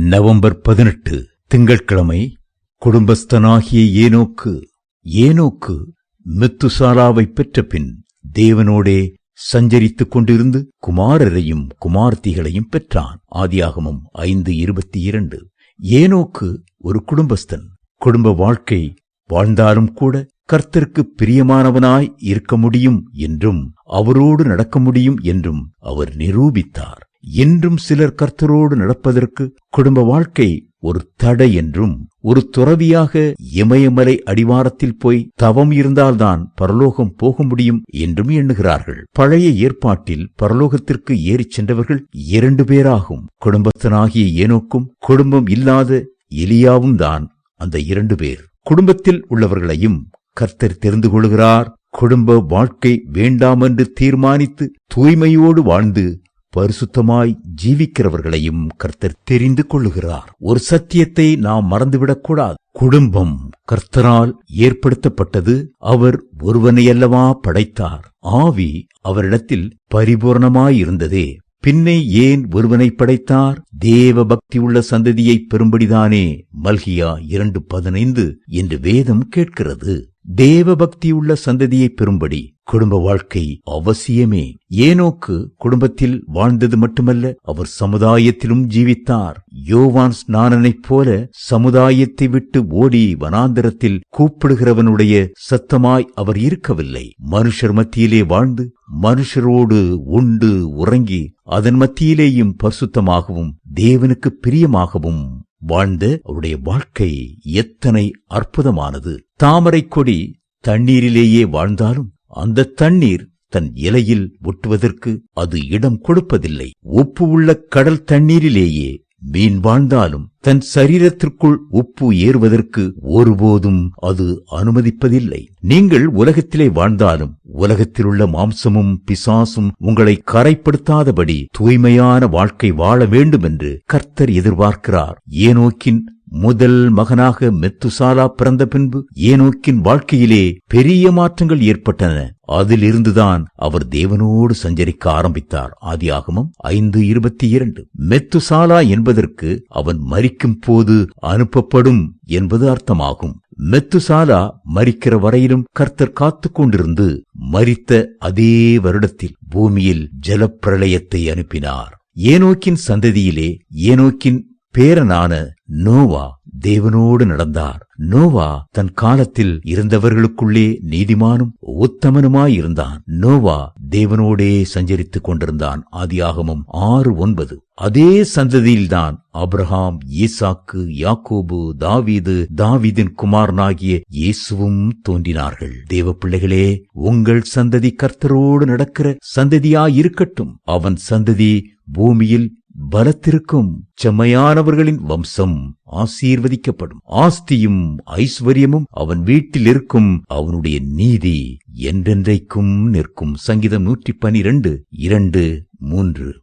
November பதினெட்டு திங்கட்கிழமை குடும்பஸ்தனாகிய ஏனோக்கு ஏனோக்கு மித்துசாராவை பெற்ற பின் தேவனோடே சஞ்சரித்துக் கொண்டிருந்து குமாரரையும் குமார்த்திகளையும் பெற்றான். ஆதியாகமும் ஐந்து இருபத்தி இரண்டு ஏனோக்கு ஒரு குடும்பஸ்தன். குடும்ப வாழ்க்கை வாழ்ந்தாலும் கூட கர்த்தருக்கு பிரியமானவனாய் இருக்க முடியும் என்றும் அவரோடு நடக்க முடியும் என்றும் அவர் நிரூபித்தார். என்றும் சிலர் கர்த்தரோடு நடப்பதற்கு குடும்ப வாழ்க்கை ஒரு தடை என்றும் ஒரு துறவியாக இமயமலை அடிவாரத்தில் போய் தவம் இருந்தால்தான் பரலோகம் போக முடியும் என்றும் எண்ணுகிறார்கள். பழைய ஏற்பாட்டில் பரலோகத்திற்கு ஏறிச் சென்றவர்கள் இரண்டு பேராகும். குடும்பத்தனாகிய ஏனோக்கும் குடும்பம் இல்லாத எலியாவும் தான் அந்த இரண்டு பேர். குடும்பத்தில் உள்ளவர்களையும் கர்த்தர் தெரிந்து கொள்கிறார். குடும்ப வாழ்க்கை வேண்டாம் என்று தீர்மானித்து தூய்மையோடு வாழ்ந்து பரிசுத்தமாய் ஜீவிக்கிறவர்களையும் கர்த்தர் தெரிந்து கொள்ளுகிறார். ஒரு சத்தியத்தை நாம் மறந்துவிடக்கூடாது. குடும்பம் கர்த்தரால் ஏற்படுத்தப்பட்டது. அவர் ஒருவனையல்லவா படைத்தார். ஆவி அவரிடத்தில் பரிபூர்ணமாயிருந்ததே. பின்னை ஏன் ஒருவனை படைத்தார்? தேவ பக்தி உள்ள சந்ததியை பெறும்படிதானே மல்கியா இரண்டு பதினைந்து என்று வேதம் கேட்கிறது. தேவ பக்தியுள்ள சந்ததியை பெறும்படி குடும்ப வாழ்க்கை அவசியமே. ஏனோக்கு குடும்பத்தில் வாழ்ந்தது மட்டுமல்ல அவர் சமுதாயத்திலும் ஜீவித்தார். யோவான் ஸ்நானனைப் போல சமுதாயத்தை விட்டு ஓடி வனாந்தரத்தில் கூப்பிடுகிறவனுடைய சத்தமாய் அவர் இருக்கவில்லை. மனுஷர் மத்தியிலே வாழ்ந்து மனுஷரோடு உண்டு உறங்கி அதன் மத்தியிலேயும் பரிசுத்தமாகவும் தேவனுக்கு பிரியமாகவும் வாழ்ந்த அவருடைய வாழ்க்கை எத்தனை அற்புதமானது. தாமரை கொடி தண்ணீரிலேயே வாழ்ந்தாலும் அந்த தண்ணீர் தன் இலையில் ஒட்டுவதற்கு அது இடம் கொடுப்பதில்லை. உப்பு உள்ள கடல் தண்ணீரிலேயே மீன் வாழ்ந்தாலும் தன் சரீரத்திற்குள் உப்பு ஏறுவதற்கு ஒருபோதும் அது அனுமதிப்பதில்லை. நீங்கள் உலகத்திலே வாழ்ந்தாலும் உலகத்திலுள்ள மாம்சமும் பிசாசும் உங்களை கரைப்படுத்தாதபடி தூய்மையான வாழ்க்கை வாழ வேண்டும் என்று கர்த்தர் எதிர்பார்க்கிறார். ஏனோக்கின் முதல் மகனாக மெத்துசாலா பிறந்த பின்பு ஏனோக்கின் வாழ்க்கையிலே பெரிய மாற்றங்கள் ஏற்பட்டன. அதிலிருந்துதான் அவர் தேவனோடு சஞ்சரிக்க ஆரம்பித்தார். ஆதியாகமம் ஐந்து இருபத்தி இரண்டு. மெத்துசாலா என்பதற்கு அவன் மரிக்கும் போது அனுப்பப்படும் என்பது அர்த்தமாகும். மெத்துசாலா மறிக்கிற வரையிலும் கர்த்தர் காத்து கொண்டிருந்து மரித்த அதே வருடத்தில் பூமியில் ஜலப்பிரளயத்தை அனுப்பினார். ஏனோக்கின் சந்ததியிலே ஏனோக்கின் பேரனான நோவா தேவனோடு நடந்தார். நோவா தன் காலத்தில் இருந்தவர்களுக்குள்ளே நீதிமானும் உத்தமனுமாயிருந்தான் நோவா தேவனோடே சஞ்சரித்துக் கொண்டிருந்தான். ஆதியாகமும் ஆறு ஒன்பது. அதே சந்ததியில்தான் அப்ரஹாம் ஈசாக்கு யாக்கோபு தாவீது தாவீதின் குமாரனாகிய இயேசுவும் தோன்றினார்கள். தேவ பிள்ளைகளே உங்கள் சந்ததி கர்த்தரோடு நடக்கிற சந்ததியாயிருக்கட்டும். அவன் சந்ததி பூமியில் பலத்திற்கும் செம்மையானவர்களின் வம்சம் ஆசீர்வதிக்கப்படும். ஆஸ்தியும் ஐஸ்வர்யமும் அவன் வீட்டில் இருக்கும் அவனுடைய நீதி என்றென்றைக்கும் நிற்கும். சங்கீதம் நூற்றி பனிரெண்டு இரண்டு மூன்று.